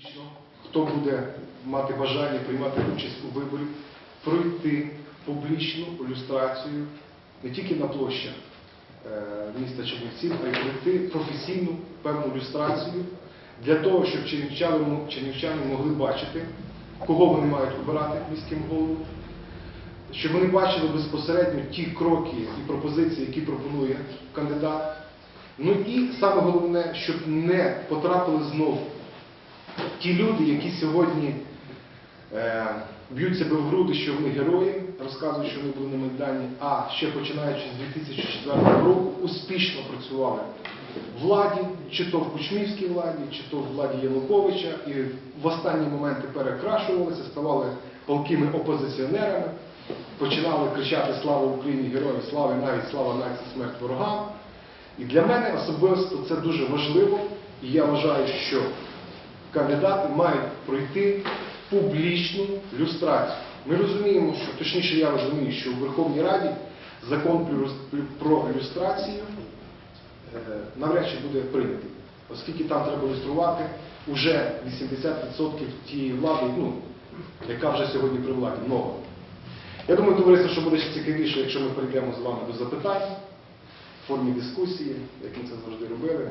публічно, хто буде мати бажання приймати участь у виборі, пройти публічну люстрацію не тільки на площах е, міста Чернівців, а й пройти професійну певну люстрацію для того, щоб чернівчани могли бачити, кого вони мають обирати міським голову, щоб вони бачили безпосередньо ті кроки і пропозиції, які пропонує кандидат. Ну і саме головне, щоб не потрапили знову ті люди, які сьогодні е, б'ють себе в груди, що вони герої, розказують, що вони були на Майдані, а ще починаючи з 2004 року успішно працювали в владі, чи то в Кучмівській владі, чи то в владі Януковича, і в останні моменти перекрашувалися, ставали палкими опозиціонерами, починали кричати Слава Україні, героям слави, навіть слава нації, смерть ворогам. І для мене особисто це дуже важливо, і я вважаю, що кандидати мають пройти публічну люстрацію. Ми розуміємо, що точніше я розумію, що у Верховній Раді закон про люстрацію е, навряд чи буде прийнятий, оскільки там треба люструвати уже 80% тієї влади, ну, яка вже сьогодні при владі, нова. Я думаю, товариство, що буде ще цікавіше, якщо ми перейдемо з вами до запитань в формі дискусії, як ми це завжди робили.